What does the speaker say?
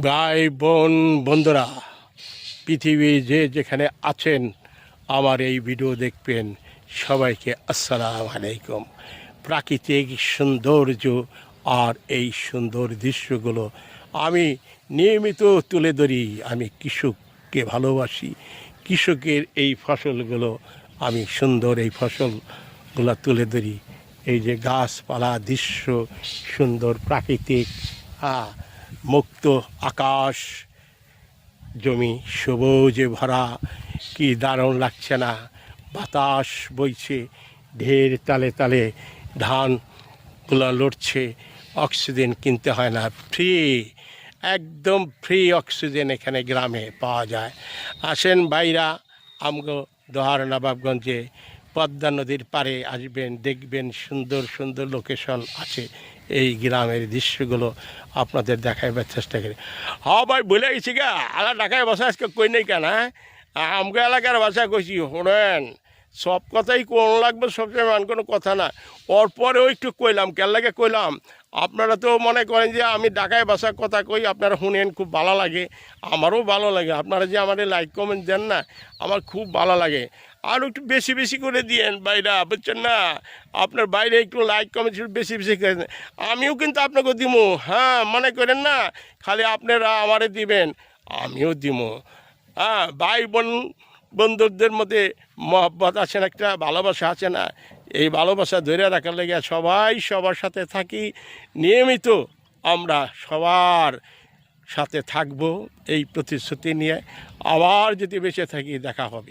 ভাই বোন বন্ধুরা, পৃথিবী যে যেখানে আছেন, আমার এই ভিডিও দেখবেন। সবাইকে আসসালাম আলাইকুম। প্রাকৃতিক সৌন্দর্য আর এই সুন্দর দৃশ্যগুলো আমি নিয়মিত তুলে ধরি। আমি কৃষককে ভালোবাসি। কৃষকের এই ফসলগুলো, আমি সুন্দর এই ফসলগুলো তুলে ধরি। এই যে গাছপালা দৃশ্য, সুন্দর প্রাকৃতিক হ্যাঁ মুক্ত আকাশ, জমি সবুজে ভরা, কি দারুণ লাগছে না? বাতাস বইছে, ঢের তালে তালে ধানগুলো লড়ছে, অক্সিজেন কিনতে হয় না ফ্রি একদম ফ্রি অক্সিজেন এখানে গ্রামে পাওয়া যায়। আসেন বাইরা আমগো দোহার নবাবগঞ্জে পদ্মা নদীর পারে আসবেন, দেখবেন সুন্দর সুন্দর লোকেশন আছে এই গ্রামের দৃশ্যগুলো আপনাদের দেখাইবার চেষ্টা করি। হ্যাঁ ভাই, ভুলে গেছি গা। আলা ঢাকায় বসা আজকে কই নাই কেন হ্যাঁ? আমগো এলাকার ভাষা কইছি, শোনেন। সব কথাই কোন লাগবে সবসময় মান কোনো কথা না। ওর পরেও একটু কইলাম, কেন লাগে কইলাম, আপনারা তো মনে করেন যে আমি ঢাকায় বাসার কথা কই, আপনারা শুনেন, খুব ভালো লাগে, আমারও ভালো লাগে, আপনারা যে আমাদের লাইক কমেন্ট দেন না, আমার খুব ভালো লাগে। আর একটু বেশি বেশি করে দিয়েন বাইরা বুঝছেন না? আপনার বাইরে একটু লাইক কমেন্ট বেশি বেশি করে দেন। আমিও কিন্তু আপনাকে দিব হ্যাঁ মনে করেন না? খালি আপনারা আমারে দিবেন, আমিও দিব হ্যাঁ ভাই বোন বন্ধুদের মধ্যে মহব্বত আছে না, একটা ভালোবাসা আছে না, এই ভালোবাসা ধরে রাখার লেগে সবাই সবার সাথে থাকি। নিয়মিত আমরা সবার সাথে থাকব এই প্রতিশ্রুতি নিয়ে। আবার যদি বেঁচে থাকি দেখা হবে।